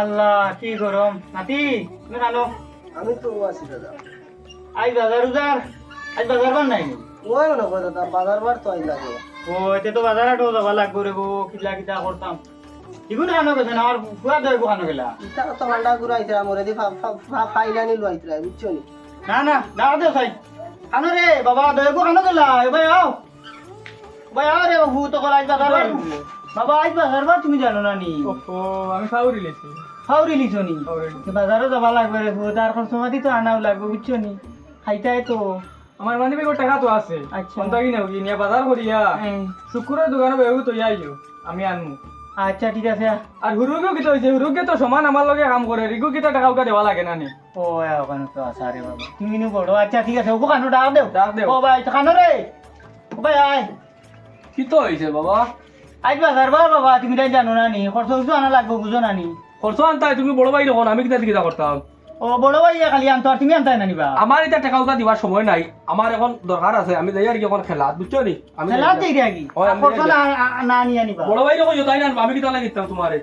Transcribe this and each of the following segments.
আল্লাহ কি গরম। নাতি তুমি জানো আমি তো আছি দাদা। আজ বাজার উজার আজ বাজার বার নাই? ওই মনে করো দাদা বাজার বার তো আই লাগে। ও এতে তো বাজার হাটও যাবা লাগবো রে গো কিলা কিতা করতাম। এগুলো আনো গেছে না আমার ফুয়া দই আনো গেলা ইটা তো ঠান্ডা করে আইতরা মোরে দি ফাইলা নিল আইতরা বুঝছ নি? না না দাও দে ভাই আনো রে বাবা দই আনো গেলা এ ভাই আও। ভাই আও রে বাবু তো কল আজ বাজার বাবা আজ বাজার বার তুমি জানো না নি? ও আমি ফাউরি লেছি হাওড়ি লিছো নি? বাজারও যাবা লাগবে রে তার খরচ মাতি তো আনাও লাগবে বুঝছ নি? খাইতাই তো। আমার মানে বেগর টাকা তো আছে। আচ্ছা। কোনটা কি? নাও নিয়া বাজার করিয়া। শুক্রের দোকানে বেউ তো আইও আমি আনমু। আচ্ছা ঠিক আছে। আর হুরুগেও কিতা হইছে? হুরুগে তো সমান আমার লগে কাম করে রিগু কিতা টাকা উকা দেওয়া লাগে না নি? ও ওখানে তো রে বাবা। তুমি নু বড় আচ্ছা ঠিক আছে ওকে কানো ডাক দেও। ডাক দেও। ও ভাই কানো রে। ও ভাই আয়। কি তো হইছে বাবা? আজ বাজার বার বাবা তুমি তাই জানো না নি খরচ কিছু আনা লাগবে বুঝো না নি খরচ আনতাই তুমি বড় ভাই রকম আমি কিতা কিতা করতাম ও বড় ভাই খালি আনতো আর তুমি আনতাই না নিবা আমার এটা টাকা দিবার সময় নাই আমার এখন দরকার আছে আমি যাই আর কি এখন খেলা বুঝছ নি? আমি খেলা দেই না। রে কি? খরচ না না নিবা বড় ভাই রকম তাই না আমি কিতা লাগিতাম তোমারে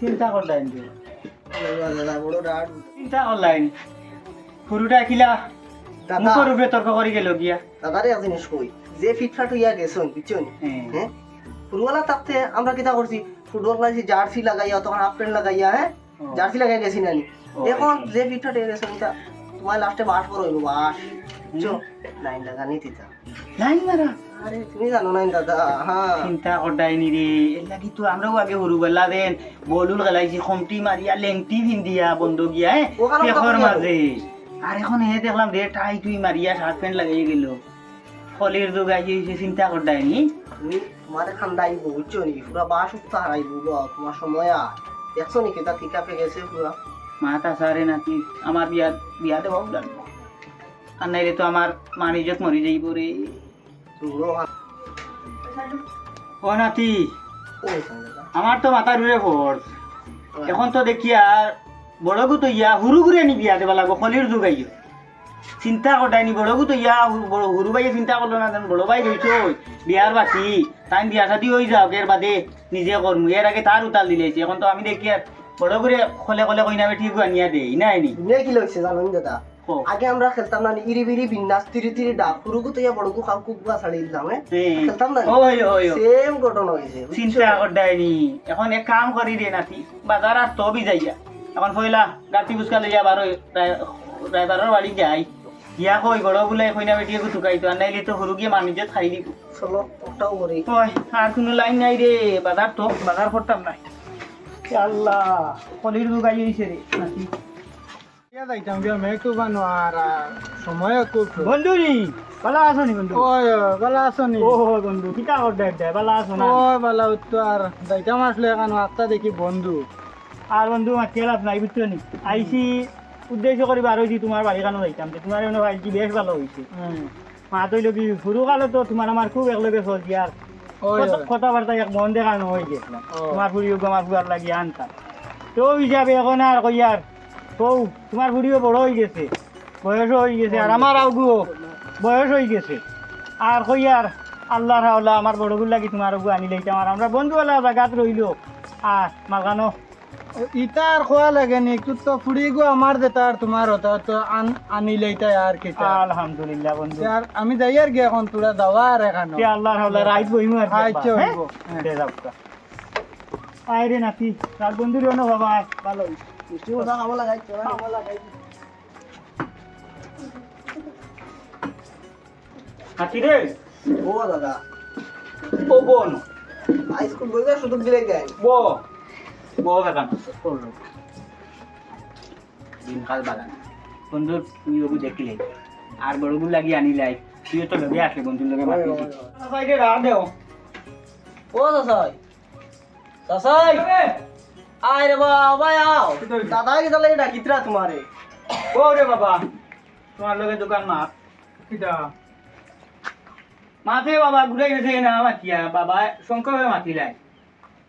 চিন্তা করলাই নি করলাই নি উপরে তর্ক করে গেল গিয়া। দাদারে কই যে ফিটফাট হইয়া গেছো বুঝছ নি? হ্যাঁ। হ্যাঁ ফুটবলা তাতে আমরা কিতা করছি? ফুটবল খেলাছি জার্সি লাগাইয়া তখন হাফ প্যান্ট লাগাইয়া হ্যাঁ। জার্সি লাগাই গেছি নানি এখন যে ফিটফাট হয়ে গেছো নিতা তোমার লাস্টে বাস। পর হইব বাস লাইন লাগানি দিতা লাইন মারা আরে তুমি জানো না দাদা হ্যাঁ। চিন্তা করতাই নি রে এর লাগি তো আমরাও আগে সরু বেলা দেন বলুল গেলাইছি খমটি মারিয়া লেংটি ভিন্দিয়া বন্ধ গিয়া কথা মাঝে আর এখন হে দেখলাম রে টাই তুই মারিয়া শার্ট প্যান্ট লাগাই গেল। ফলের যোগ আইছে চিন্তা করতাই নি। তুমি তোমার খান্দা আইব বুঝছ নি পুরা বাস উঠতে হারাইব গো তোমার সময় আর। দেখছ নি কেতা টিকা পে গেছে পুরা? মাথা সারে নাতি আমার বিয়া বিয়া দেওয়াও লাগবো আর নাইলে তো আমার মান ইজ্জত মরি যাইব রে। ও নাতি আমার তো মাথা রুড়ে পড়। এখন তো দেখি আর বড়গু তো ইয়া হুরু ঘুরে নি বিয়া দেবা লাগবো খলির যুগাইও চিন্তা করতাই নি? বড়গু তো ইয়া বড় হুরু ভাইয়ে চিন্তা করল না বড় ভাই রইছো বিয়ার বাকি তাই বিয়া শাদি হয়ে যাও এর বাদে নিজে করমু। এর আগে তার উতাল দিলেছি এখন তো আমি দেখি আর বড় করে খলে খলে কইনা ঠিক আনিয়া দেই নি দুনিয়া কি লাগছে জানো নি দাদা? আগে আমরা খেলতাম না ইরি বিরি বিন্যাস তিরি তিরি ডাক। পুরুকু তো ইয়া বড়কু খাও কুকুয়া ছাড়ি দিতাম হ্যাঁ। খেলতাম না ওই ওই। সেম ঘটনা বুঝছ? চিন্তা নি? এখন এক কাম করি রে নাতি বাজার আর তো যাইয়া। এখন পয়লা গাতি বুসকা লইয়া বারো ড্রাইভারের বাড়ি যাই। ইয়া কই বড় বলে কইনা বেটিয়ে গুতুকাই তো আর নাইলে তো সরু গিয়ে মানুষ খাই দিব। চলো ওটাও করি ওই আর কোনো লাইন নাই রে বাজার তো বাজার করতাম নাই। আল্লাহ কলির দুগাই হইছে রে যাইতাম গিয়া মেঘ তো বানো আর সময় খুব বন্ধু নি ভালো আছো নি বন্ধু? ওই ভালো আছো নি? ও বন্ধু কিতা করতে দে ভালো আছো না। ওই ভালো তো আর যাইতাম আসলে এখন আত্মা দেখি বন্ধু। আর বন্ধু মাতি লাভ নাই বুঝছ নি? আইসি উদ্দেশ্য করি বার হয়েছি তোমার বাড়ি কানো যাইতাম যে তোমার এনে ভাইছি বেশ ভালো হয়েছে মা তৈল কি সরু কালে তো তোমার আমার খুব একলগে চলছি আর কথাবার্তা এক মন দেখানো হয়ে গেছিলাম ও। তোমার ফুড়িও আমার ফুয়ার লাগিয়ে আনতাম তো হিসাবে এখন আর কই আর কৌ তোমার ফুড়িও বড় হয়ে গেছে। বয়স হয়ে গেছে আর আমার আগুও বয়স হয়ে গেছে। আর কই আর আল্লাহ রাওলা আমার বড়গুলো লাগি তোমার আগু আনি লইতাম আর আমরা বন্ধুওয়ালা জায়গাত রইল আর মাগানো ইটা আর খোয়া লাগে নি একটু তো ফুড়ি গো আমার দেতা আর তোমার হতা তো আন আনি লইতা আর কিতা আলহামদুলিল্লাহ বন্ধু। আর আমি যাই আর কি এখন তোরা দাওয়া আর এখানে। তে আল্লাহ রাওলা রাইত বইমু আর আচ্ছা? হইবো। হ্যাঁ। দে যাও কা। আয় রে নাতি রাত বন্ধুর অন্য বাবা ভালো মিষ্টি কথা খাব লাগাই চলো খাব লাগাই হাতি রে ও দাদা। ও বোন। হাই স্কুল বইবে দিলে দেয় বো। বো বেগান দিনকাল বাগান বন্ধু তুই ওগু দেখলে আর বড়গুলো লাগি আনিলাই তুইও তো লগে আসলে বন্ধুর লগে মাতি। রাত দেও ও দাসাই দাসাই আয় রে বাবা আও দাদা কি তাহলে ডাকিতরা তোমারে ও রে বাবা তোমার লগে দোকান মাত কিতা মাথে বাবা ঘুরে গেছে না মাতিয়া বাবা শঙ্কর মাতিলাই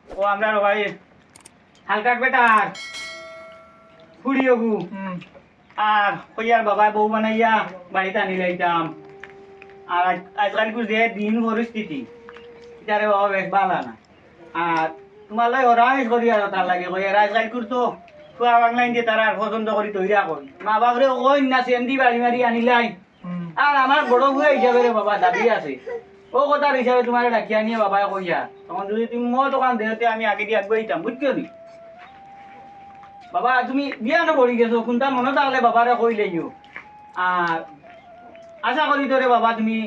ও আমরা বাড়ির হালকাট বেটার। ফুড়ি হুম। আর কইয়ার বাবা বউ বানাইয়া বাড়িতে আনি লাইতাম। আর আজ- আজকাল যে দিন পরিস্থিতি। এটারে বাবা বেশ ভালো না। আর তোমালৈ হৰাই কৰি আৰু তাৰ লাগে কয় এৰাই চাই করতো খোৱা বাংলাইন দিয়ে তারা পছন্দ কৰি তৈরা কই মা বাপরে কই না চেন্দি বাড়ি মারি আনিলাই। আর আমার বড় বুয়া হিসাবে রে বাবা দাবি আছে। ও কথার হিসাবে তোমার ডাকিয়া নিয়ে বাবাই কইয়া। তখন যদি তুমি মোর দোকান দেহতে আমি আগে দিয়ে আগুয়াইতাম বুঝছ নি? বাবা তুমি বিয়ানো পড়ি গেছো কোনটা মনে থাকলে বাবারে কইলে ইও আর আশা করি তোরে বাবা তুমি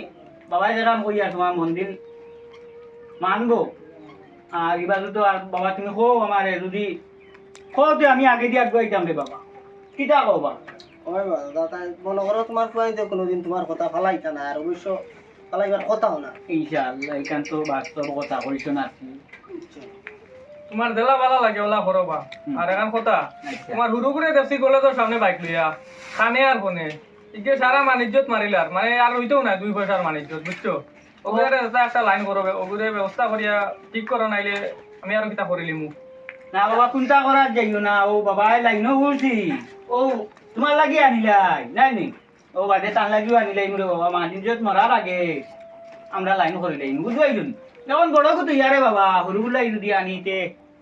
বাবাই যেখান কইয়া তোমার মন্দির মানবো। আর এবার তো আর বাবা তুমি কো আমারে যদি কওতে আমি আগে দিয়ে আগুয়াইতাম রে বাবা। কিটা কও বাবা হয় বা দাদা মনে করো তোমার ফুয়াইতে কোনোদিন তোমার কথা ফালাইতা না আর অবশ্য ফালাইবার কথাও না ইনশাআল্লাহ এখান তো বাস্তব কথা কইছো না। তোমার দেলা বালা লাগে ওলা হুম। আর এখন কথা আচ্ছা। তোমার হুরু করে দেখছি কলেজের সামনে বাইক লইয়া খানে আর ফোনে ইকে সারা মানিজ্যত মারিলার মানে আর হইতেও না দুই পয়সার মানিজ্যত বুঝছ ওগুলো একটা লাইন করবে ওগুলো ব্যবস্থা করিয়া ঠিক করো নাইলে আমি আর কিতা করিলিমু না বাবা কোনটা করার যাইও না? ও বাবা লাইনও বলছি ও তোমার লাগি আনিলাই নাই নি? ও বাদে তার লাগিও আনিলাই মোরে বাবা মানিজ্যত মরার আগে। আমরা লাইন করে লাইন বুঝবাইলুন যখন বড়কু তো ইয়ারে বাবা সরুগুলাই যদি আনিতে।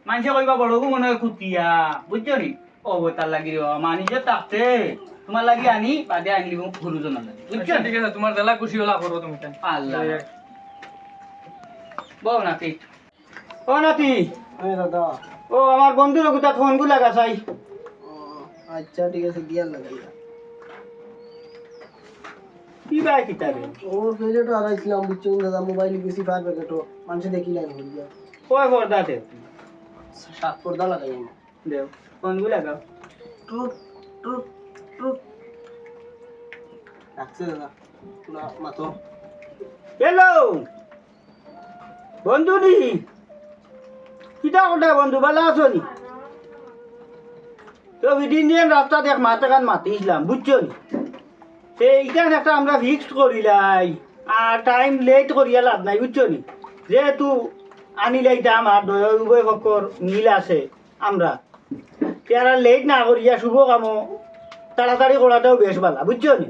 মানুষে কইবা বড়কু মনে হয় কুতিয়া বুঝছ নি? ও তার লাগি মানিজ্যত থাকতে তোমার লাগি আনি বাদে আনিলি লাগি। বুঝছ আচ্ছা, ঠিক আছে তোমার দেলা খুশি হলা করো তুমি। আল্লাহ। বউ নাতি। ও নাতি। দাদা। ও আমার বন্ধুর কোথা ফোনগুলা গাছাই। ও, আচ্ছা ঠিক আছে দিয়ার লাগাইয়া কি বাই কিতাবে ও প্লেটও আগাইছিলাম বুঝছ দাদা মোবাইল বেশি ফার প্যাকেটও মানুষে দেখিলাই হয়ে যায় কয় পর্দাতে সাত পর্দা লাগাই দেও। রাখছে দাদা। পুরা মাতো। হ্যালো! বন্ধু নি? কিতা কথা বন্ধু ভালো আছো নি? তো বিদিন দিন রাস্তা দেখ মাতে গান মাতিছিলাম বুঝছ নি? এইখান একটা আমরা ফিক্সড করিলাই আর টাইম লেট করিয়া লাভ নাই বুঝছ নি? যেহেতু দাম আর দয় উভয় পক্ষর মিল আছে, আমরা। তারা লেট না করিয়া শুভ কামো, তাড়াতাড়ি করাটাও বেশ ভালো বুঝছ নি?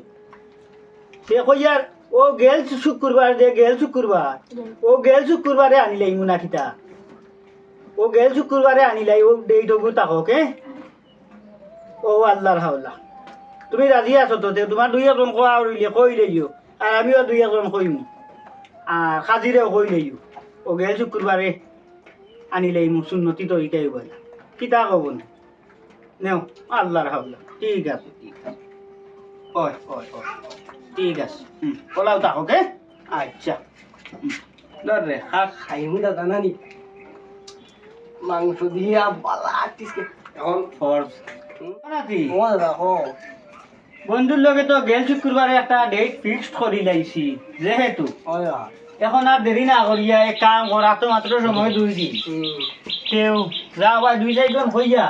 সে কইয়ার ও গেল শুক্রবার যে গেল শুক্রবার। ও গেল শুক্রবারে আনিলাই মুনাকিতা ও গেল শুক্রবারে আনিলাই ও হবু তাকে ও আল্লাহর হাওলা। তুমি রাজি আছো তো তোমার দুই একজন কোয়া রইলে কই লইও। আর আমিও দুই একজন কইম আর খাজিরেও কই লইও। ও গেল শুক্রবারে আনিলাই মু সুন্নতি তো এটাই বলে। কিতা কব না? নেও আল্লাহর হাওলা। ঠিক আছে ঠিক আছে। ওই ওই ওই ঠিক আছে। হুম ওলাও থাকো কে আচ্ছা। ধর রে খা খাইমু দাদা নানি মাংস দিয়া বালা এখন ফর্স বন্ধুর লগে তো গেল শুক্রবারে একটা ডেট ফিক্সড করি লাইছি যেহেতু। এখন আর দেরি না করিয়া এক কাম করা তো মাত্র সময় দুই দিন। কেউ যা আবার দুই চারজন হইয়া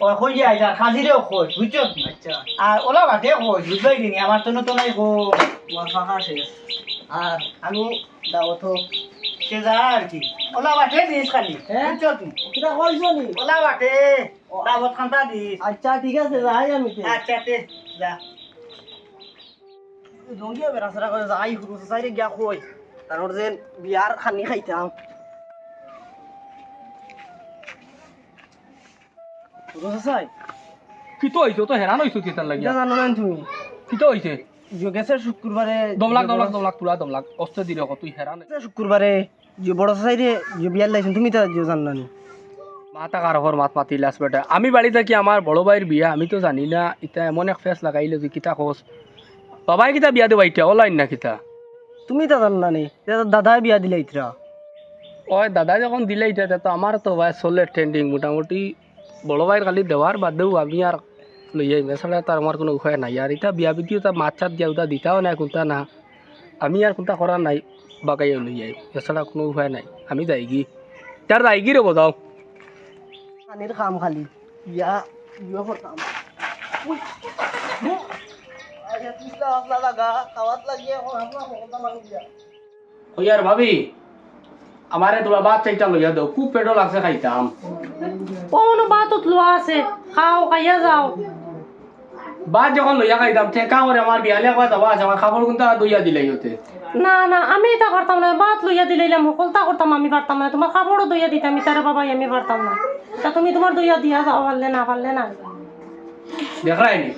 ও হইয়া যা খাজিরেও খোঁজ বুঝছ? আচ্ছা। আর ওলা বাটে খোঁজ বুঝবাই দিনি আমার তো নতুন নাই তোমার ফাঁকা শেষ আর আমি দাওয়াত সে যা আর কি। ওলা বাটে দিস খালি হ্যাঁ? বুঝছ কিটা কইছো নি? ওলা বাটে দাবত খান্তা দিস। আচ্ছা ঠিক আছে যাই আমি আচ্ছা তে যা। জঙ্গিয়া বেড়াছাড়া করে যাই হুরু সাইরে গিয়া তারপর যেন বিয়ার খানি খাইতাম। হুরু সাই কিতো হইছে তো হেরান হইছো কি লাগিয়া? জানো না তুমি? কিতো হইছে? যোগেশের শুক্রবারে দমলাক দমলাক দমলাক তুলা দমলাক। অস্তে দিলে কত তুই হেরান শুক্রবারে যে বড় যে বিয়ার লাইছেন তুমি তো যে জানো না মাতা কার ঘর মাত মাতিলাস বেটা। আমি বাড়ি থাকি আমার বড় ভাইয়ের বিয়া? আমি তো জানি না ইটা এমন এক ফেস লাগাইলে যে কিতা খোঁজ। বাবাই কিতা বিয়া দেবা ইটা অনলাইন না কিতা? তুমি এটা তো দাদাই বিয়া দিলে ইতরা। ওই দাদা যখন দিলে ইটা তো আমার তো ভাই চলে ট্রেন্ডিং মোটামুটি। বড় ভাইয়ের খালি দেওয়ার বাদেও আমি আর লই আইম এছাড়া তো আমার কোনো উপায় নাই। আর এটা বিয়া বিটিও তা মাছ চাত দিয়া ওটা দিতাও নাই কোনটা না। আমি আর কোনটা করার নাই বাকাই লই আইম এছাড়া কোনো উপায় নাই। আমি যাইগি। তার যাইগি রে বোঝাও পানির খাম খালি। বিয়া করতাম আর ভাবি আমারে তোলা ভাত চাইটা লইয়া দাও খুব পেটও লাগছে খাইতাম। কোনো বাতত লোৱা আছে খাও খাইয়া যাও। ভাত যখন লইয়া খাইতাম ঠেকা করে আমার বিয়ালে কয় যাবা আছে আমার খাবার কোনটা দইয়া দিলাই হতে না না আমি এটা পারতাম না বাত লইয়া দিলাম সকলটা করতাম আমি পারতাম না তোমার কাপড়ও দইয়া দিতাম তারে বাবাই আমি পারতাম না তা তুমি তোমার দইয়া দিয়া যাও পারলে না পারলে না। দেখাইনি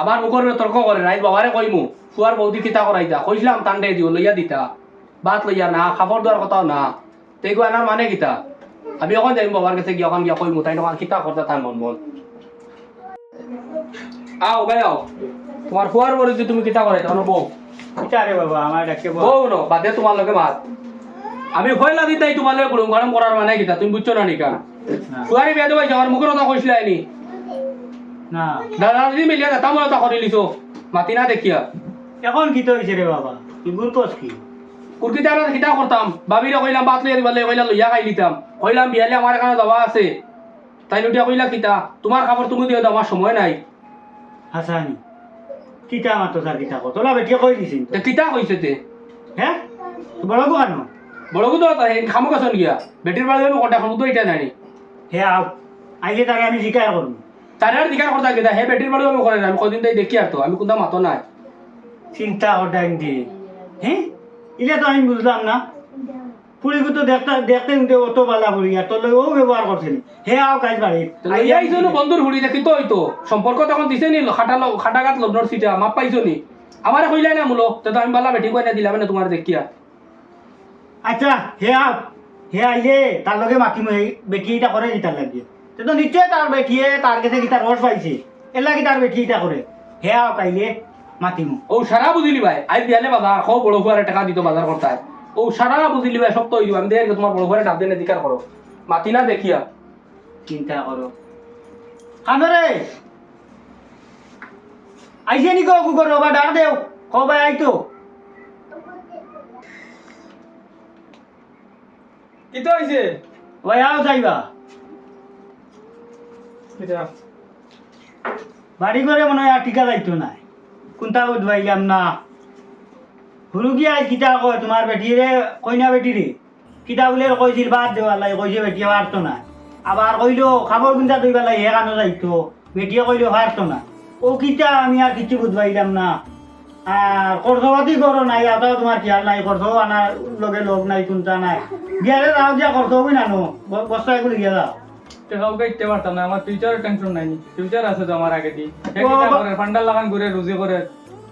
আবার মুখর তর্ক করে নাই বাবারে কইমু ফুয়ার বৌদি কিতা করাইতা কইছিলাম তান্ডে দিও লইয়া দিতা। বাত লইয়া না খাবার দেওয়ার কথাও না। তেগু আনার মানে কিতা? আমি এখন যাইম বাবার কাছে গিয়ে এখন গিয়া কইমু তাই নখন কিতা করতে তাই মন মন। আও ভাই আও। তোমার ফুয়ার বলে যে তুমি কিতা করাইতা ono বউ কিতা রে বাবা আমার ডাকে বউ ন বাদে তোমার লগে মাত। আমি ভয়লা দিতাই তোমার লগে গরম করার মানে কিতা তুমি বুঝছ না নিকা। ফুয়ারি বিয়া দেবাই আমার মুখের কথা কইছিলা নি না। দাদা দিদি মিলিয়া দাতা মনে তা করে লিছো। মাতি না দেখিয়া। এখন কি তো হয়েছে রে বাবা তুই বুঝ কি কুর্কিটা আর কিতা করতাম বাবিরে কইলাম বাত লইয়া দিবালে কইলা লইয়া খাই লিতাম। কইলাম বিয়ালে আমার এখানে যাওয়া আছে। তাই নুটিয়া কইলা কিতা। তোমার খাবার তুমি দিয়ে দাও আমার সময় নাই। হাসানি কিতা মাতো স্যার কিতা কো তোলা বেটিয়ে কই দিছিস তে। কিতা কইছে তে হ্যাঁ বড় কেন বড় কুতো খামো কাছন গিয়া। বেটির বাড়ি কটা খামো তো এটা নাই হে আও আইলে তাকে আমি জিকাই করব তার আর দিকার কথা কিতা হে বেটির বাড়ি আমি করে না আমি কদিন তাই দেখি আর তো আমি কোনটা মাতো নাই। চিন্তা করতাম দি হ্যাঁ ইলে তো আমি বুঝলাম না। পুরীকে তো দেখতে দেখতে উঠে অত বালা পুরি আর তোর ও ব্যবহার করছে নি? হে আও কাজ বাড়ি আইছো নো? বন্ধুর হুড়ি দেখি তো হইতো সম্পর্ক তখন দিছে নি খাটা ল- খাটা গাত লগ্নর সিটা মাপ পাইছো নি? আমারে কইলাই না মুলো তো আমি বালা বেটি কইনা দিলাম না তোমার দেখিয়া আচ্ছা হে আও হে আইলে তার লগে মাতিম এই বেটি এটা করে গিটার লাগিয়ে? তে তো নিশ্চয় তার বেটিয়ে তার কাছে রস পাইছে? এলা কি তার বেটি এটা করে? হে আও কাইলে মাতিমু। ও সারা বুঝিলি ভাই আজ বিয়ালে বাজার খাও বড় ফুয়ারে টাকা দিত বাজার করতে ও সারা বুঝিলি ভাই সপ্তাহ হইব আমি দেখি তোমার বড় ফুয়ারে ডাব দেনে দিকার করো মাতি না দেখিয়া। চিন্তা করো খানরে আইছে নি গো গুগর রবা ডাক দেও। কবে আইতো কি তো। ওই আও যাইবা বাড়ি করে মনে হয় টিকা যাইতো না কোনটা উঠবাইলাম না। হুরু গিয়া কিতা কয়, তোমার বেটি রে কইনা বেটি রে কিতা বলে কইছিল বাদ দেওয়ার লাগে কইছে বেটিয়ে পারতো না আবার কইলো খাবার কোনটা দইবার লাগে, হে কানো যাইতো বেটিয়ে কইলো পারতো না ও কিতা আমি আর কিছু বুঝবাইলাম না। আর খরচপাতি করো নাই আতাও তোমার খেয়াল নাই খরচ আনার লগে লোক নাই, কোনটা নাই। গিয়ালে যাও দিয়া খরচ হবি না। নো বস্তা এগুলো গিয়া যাও। কাউকে ইতে পারতাম না আমার ফিউচারের টেনশন নাই ফিউচার আছে তো আমার আগে দিয়ে ও বাবা। করে ফান্ডার লাগান ঘুরে রুজি করে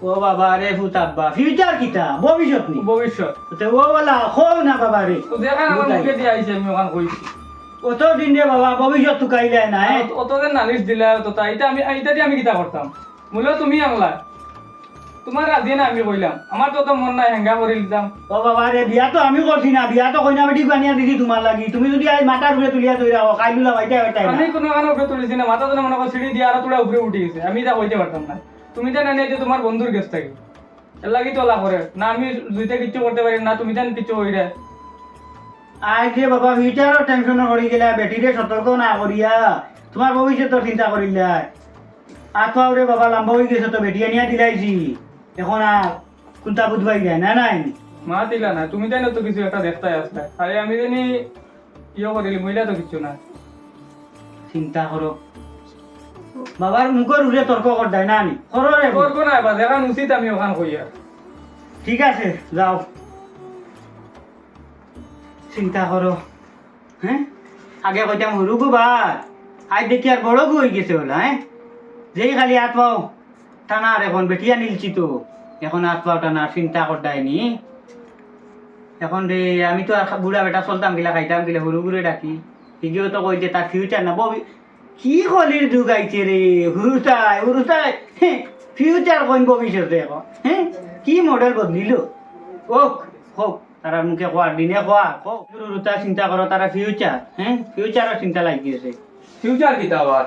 ও বাবা রে ফুতাব্বা ফিউচার কিতা ভবিষ্যৎ নি। ভবিষ্যৎ। তো ও বলা খো না বাবা রে। তো যেখানে আমার মুখে দিয়ে আইছে আমি ওখান কইছি। অত দিন রে বাবা ভবিষ্যৎ তো কাইলে না অতদিন নালিশ দিলা তো আমি দিয়ে আমি কিতা করতাম মূল্য তুমি আনলা। তোমার রাজি না আমি কইলাম। আমার তো তো মন নাই হেঙ্গা করে দিতাম ও বাবা রে বিয়া তো আমি করছি না। বিয়া তো কইনা বেটি বানিয়া দিছি তোমার লাগি। তুমি যদি আজ মাথার উপরে তুলিয়া তৈরি হও কাইলু লাগাইতে টাইম আমি কোনো কারণে উপরে তুলিছি না। মাথা তো মনে করো সিঁড়ি দিয়ে আরও তোরা উপরে উঠে গেছে আমি এটা হইতে পারতাম না। তুমি তো নেই যে তোমার বন্ধুর গেছ থাকি। এর লাগি তোলা করে না আমি দুইটা কিচ্ছু করতে পারি না তুমি জান কিচ্ছু হইরে আজ যে বাবা ফিউচারও টেনশন করি গেলা বেটিরে সতর্ক না করিয়া তোমার ভবিষ্যতের চিন্তা করিলা আত্মাও রে বাবা লম্বা হয়ে গেছে তো। বেটিয়া নিয়া দিলাইছি। এখন আর কোনটা বুঝবাই যায় না নাই? মা দিলা না তুমি জানো তো কিছু একটা দেখতে আসলে। আরে আমি জানি ইয়ে করিলি মহিলা তো কিচ্ছু না। চিন্তা করো। বাবার মুখের উঠে তর্ক করতাই না নি? করো রে করব না এবার দেখান উচিত আমি ওখান কইয়া ঠিক আছে যাও। চিন্তা করো হ্যাঁ আগে কইতাম সরু গো ভাই আজ দেখি আর বড় গো হয়ে গেছে ওলা হ্যাঁ যেই খালি হাত পাও। টানার এখন বেটিয়া নিলছি তো। এখন হাত পাও টানার চিন্তা নি। এখন রে আমি তো আর বুড়া বেটা চলতাম গিলা খাইতাম গিলা সরু গুড়ে ডাকি। ঠিকইও তো কইছে তার ফিউচার না ববি কি কলির যুগ আইছে রে হুরুতাই হুরুতাই ফিউচার কইন ভবিষ্যতে এখন হ্যাঁ কি মডেল বদলিল? ওক হোক তারা মুখে কোয়া দিনে কোয়া হোক হুরুতা চিন্তা করো তারা ফিউচার হ্যাঁ ফিউচারের চিন্তা লাগি আছে। ফিউচার কিতা আবার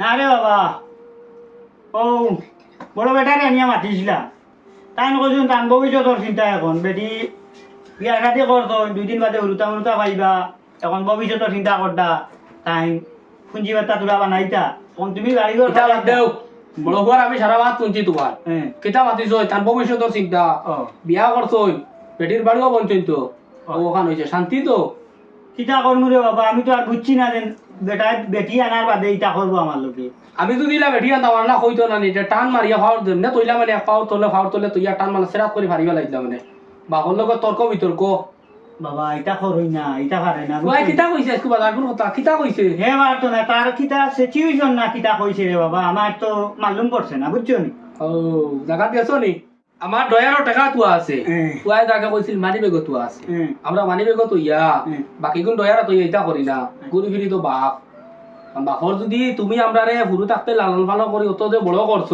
না রে বাবা। ও বড় বেটারে নিয়ে মাতিছিলাম তাই কৈছো তান ভবিষ্যতর চিন্তা এখন বেটি বিয়া শাদি করতো দুই দিন বাদে হুরুতা মুরুতা পাইবা এখন ভবিষ্যতর চিন্তা করতা তাই পুঞ্জি বার্তা তোরা বানাইতা এখন তুমি কিতা বাদ দেও বড় ফুয়ার আমি সারা বাদ শুনছি তোমার কিতা মাতিছ তার ভবিষ্যতের চিন্তা। বিয়া করছই বেটির বাড়িও বঞ্চিত তো ওখান হয়েছে শান্তি তো কিতা করমু রে বাবা আমি তো আর বুঝছি না যে বেটা বেটি আনার বাদে ইটা করব আমার লোকে। আমি যদি ইলা বেঠি আনতাম না কইতো না এটা টান মারিয়া ফাউর দেম না তইলা মানে ফাউর তোলে ফাউর তোলে তুইয়া টান মানে সেরাত করে ফারিবা লাগিলা মানে বাহর লগত তর্ক বিতর্ক বাবা ইটা করই না ইটা পারে না তুই কিতা কইছে আজকে বাজার কোন কথা? কিতা কইছে হে মারতো না তার কিতা সিচুয়েশন না কিতা কইছে রে বাবা আমার তো মালুম পড়ছে না বুঝছ নি? ও জায়গা দিয়েছ নি? আমার ডয়ারও টাকা তুয়া আছে। তুয়াই জায়গা কইছিল মানি বেগ তুয়া আছে। আমরা মানি বেগ তো ইয়া। বাকি কোন ডয়ার তো ইয়া করি না। ঘুরি ফিরি তো বাপ বাপর যদি তুমি আমরা রে হুরু থাকতে লালন পালন করি অত যে বড় করছ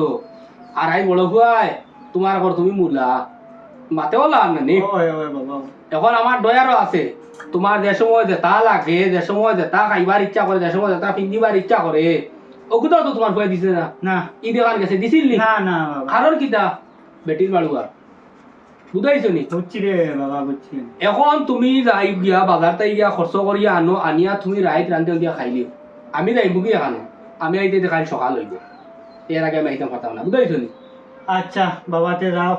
আর আই বড় হুয়াই তোমার ঘর তুমি মুলা। মাতেও লাভ নানি এখন আমার ডয়ারও আছে। তোমার যে সময় যেটা লাগে যে সময় যেটা খাইবার ইচ্ছা করে যে সময় যেটা পিন্ধিবার ইচ্ছা করে ওগুলো তো তোমার হয়ে দিছে না? না। ই দেখান গেছে দিছিল নি? না কারণ কিতা বেটির বাড়ুয়া বুঝাইছো নি রে বাবা বুঝছি এখন তুমি যাই গিয়া বাজার তাই গিয়া খরচ করিয়া আনো আনিয়া তুমি রাইত রান্ধি দিয়া খাইলিও আমি যাইব কি এখানো। আমি আইতে কাল সকাল হইব এর আগে আমি আইতাম পারতাম না বুঝাইছো নি আচ্ছা বাবাতে যাও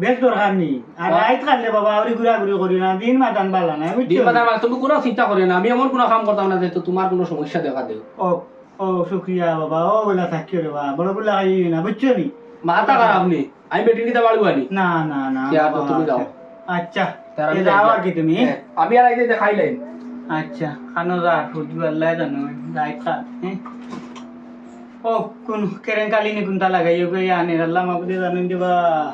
বেশ দরকার নেই আর। রাইত খালে বাবা ওরি ঘুরা ঘুরি করি না দিন মাতান পালা না দিন বাজার মানে তুমি কোনো চিন্তা করে না। আমি এমন কোনো কাম করতাম না যে তো তোমার কোনো সমস্যা দেখা দেব ও ও শুক্রিয়া বাবা। ও বলে থাকিও রে বাবা। বড় বলে খাই না বুঝছ নি? মাথা খারাপ নি আমি কিতা বাড়ু আনি না না। না তো তুমি যাও। আচ্ছা। এ যাও আর কি তুমি হ্যাঁ, আমি আর আইতে খাইলাই আচ্ছা খানো যা ফুটবল আল্লাহ জানো রাইত খা হ্যাঁ? ও কোন কেরেন কালি নি কোনটা লাগাইও গই আনে আল্লাহ মাবুদে জানেন দিবা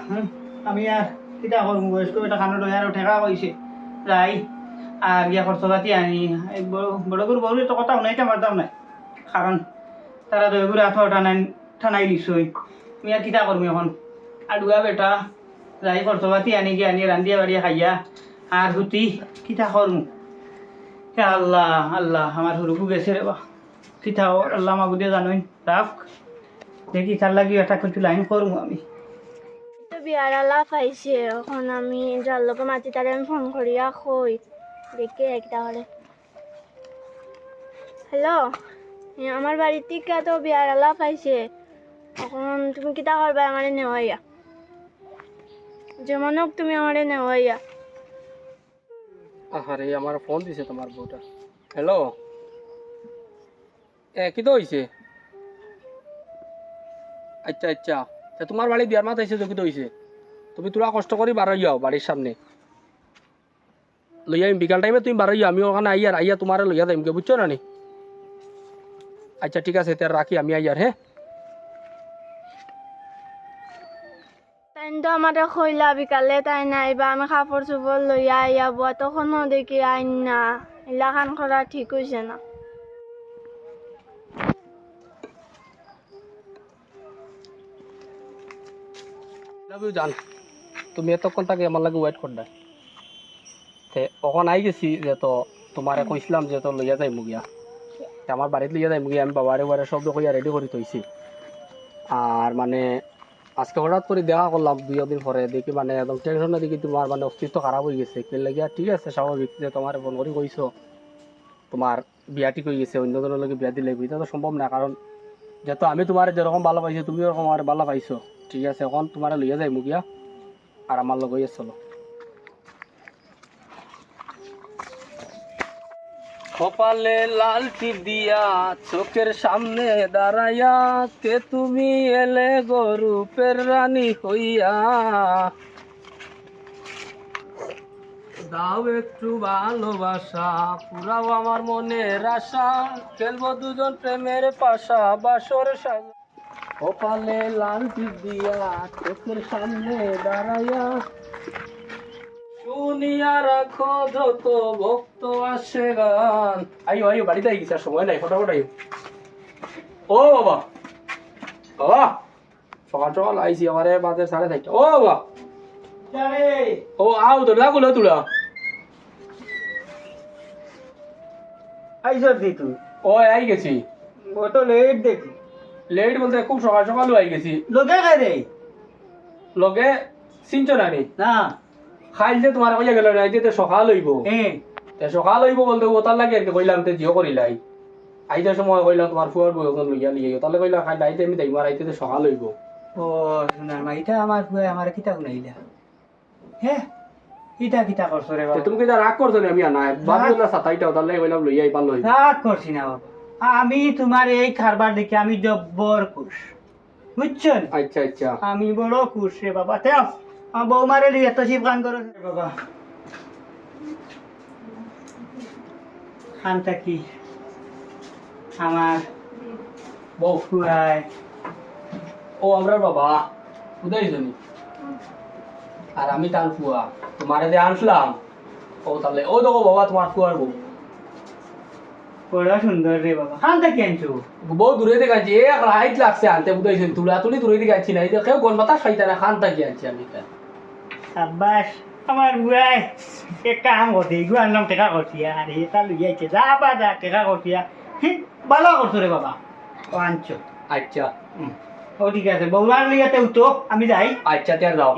হ্যাঁ? আমি আর কিটা করব বয়স্ক এটা খানো ডয়ার ঠেকা কইছে। যাই আর গিয়া খরচ পাতি আনি বড় বড় গরু বড় তো কথা শুনাইতে পারতাম না কারণ তারা দই গুড়া আঠা টানাই ঠানাই দিছই। আমি আর কিটা করব এখন আডুয়া বেটা যাই খরচ পাতি আনি গিয়ে আনি রান্ধিয়া বাড়িয়া খাইয়া আর হুতি কিটা করব হে আল্লাহ আল্লাহ আমার হুরুকু গেছে রে বা কিতাও আল্লাহ মাগুদে জানোই রাখ দেখি তার লাগি এটা কিছু লাইন করব আমি বিয়ার আলাপ আইছে এখন আমি যার লোকে মাতি তারে আমি ফোন করিয়া কই দেখে একটা হলে হ্যালো আমার বাড়ির থেকে তো বিয়ার আলাপ আইছে এখন তুমি কিতা করবা আমারে নেওয়াইয়া? যেমন হোক তুমি আমারে নেওয়াইয়া। আরে আমার ফোন দিছে তোমার বউটা। হ্যালো এ, কি তো হইছে? আচ্ছা আচ্ছা। তা তোমার বাড়ি বিয়ার মাত আইছে তো কি তো হইছে? তুমি তোরা কষ্ট করে বারো যাও বাড়ির সামনে। লইয়া বিকাল টাইমে তুমি বারো যাও আমি ওখানে আইয়ার, আইয়া তোমার লইয়া যাইমকে বুঝছ না নি? আচ্ছা ঠিক আছে তার রাখি, আমি আইয়ার হ্যাঁ? তাই তো আমারে খইলা বিকালে তাই নাইবা আমি কাপড় চোপড় লইয়া আইয়া বুয়া তখনও দেখি আইন না। এলাকান করা ঠিক হয়েছে না। জান, তুমি এতক্ষণ তাকে আমার লাগে ওয়েট করডা তে অখন আই গেছি যে তো তোমারে কইছিলাম যে তো লইয়া যাই মুগিয়া আমার বাড়িতে লইয়া যাই মুগিয়া আমি বাবারে বারে সব কইয়া রেডি করে থইছি আর মানে আজকে হঠাৎ করে দেখা করলাম দুই দিন পরে, দেখি মানে একদম টেনশনে দেখি তোমার মানে অস্তিত্ব খারাপ হয়ে গেছে। কে লাগিয়া ঠিক আছে, স্বাভাবিক যে তোমার ফোন করে কইছো, তোমার বিয়া ঠিক হয়ে গেছে অন্যজনের লগে বিয়া দিলে এটা তো সম্ভব না। কারণ যেহেতু আমি তোমার যেরকম ভালো পাইছি তুমিও ওরকম আমার ভালো পাইছো ঠিক আছে, এখন তোমার লইয়া যাই মুগিয়া আর আমার লগে চলো। কপালে লাল টিপ দিয়া চোখের সামনে দাঁড়াইয়া, কে তুমি এলে গরুপের রানী হইয়া? দাও একটু ভালোবাসা, পুরাও আমার মনের আশা। খেলব দুজন প্রেমের পাশা, বাসর সাজা। কপালে লাল টিপ দিয়া চোখের সামনে দাঁড়াইয়া শুনিয়া রাখো যত ভক্ত আসে গান। আইও আইও বাড়িতে আই গেছে সময় নাই ফটাফট আইও। ও বাবা বাবা সকাল সকাল আইসি আমারে বাজে সাড়ে চারটা। ও বাবা ও আও তো লাগুলো তুলা আইসর দি তুই। ও আই গেছি। ও তো লেট দেখি। লেট বলতে খুব সকাল সকালও আই গেছি। খাই রে? লগে চিনছো না নি? না। খাইল যে তোমার কইয়া গেল না যে সকাল হইব এ। তে সকাল হইব বলতে ও তার লাগে আর কইলাম তে জিও করিলাই আইতে সময় কইলাম তোমার ফুয়ার বই ওখান লইয়া লিয়ে তাহলে কইলাম খাই আইতে আমি দেখবার আইতে তো সকাল হইব ও সোনার মা ইটা আমার ফুয়ে আমার কিতা শুনাইলা হে কিতা কিতা করছ রে বাবা? তুমি কি রাগ করছ নি? আমি আনা বাবি ওলা সাতাইটা তাহলে বললাম লইয়া আইবার লই রাগ করছি না বাবা। আমি তোমার এই খারবার দেখে আমি জব্বর খুশ বুঝছ নি? আচ্ছা আচ্ছা। আমি বড় খুশ রে বাবা। তেও আমার বৌমারে লিয়ে এত শিব গান করো। বাবা। খানটা কি? আমার বউ খুয়ায় ও আমরা বাবা। উদয় জনি আর আমি তার ফুয়া। তোমারে যে আনছিলাম। ও তাহলে ও দেখো বাবা তোমার ফুয়ার বউ। বড় সুন্দর রে বাবা। খানটা কি আনছো? বউ দূরে থেকে আনছি। এক রাইট লাগছে আনতে। বুঝাই তুলা তুলি দূরে থেকে আনছি না। এই দেখে গন মাথা খাইতে না খান থাকি আনছি আমি? তার। সাব্বাস আমার বুয়াই এক কাম করতে এগুলো আনলাম টেকা করতিয়া আর এটা লুইয়াইছে যা বা যা টেকা করতিয়া ভালো করছ রে বাবা। ও আনছো। আচ্ছা। ও ঠিক আছে বৌমার লিয়াতে উঠো আমি যাই। আচ্ছা তার যাও।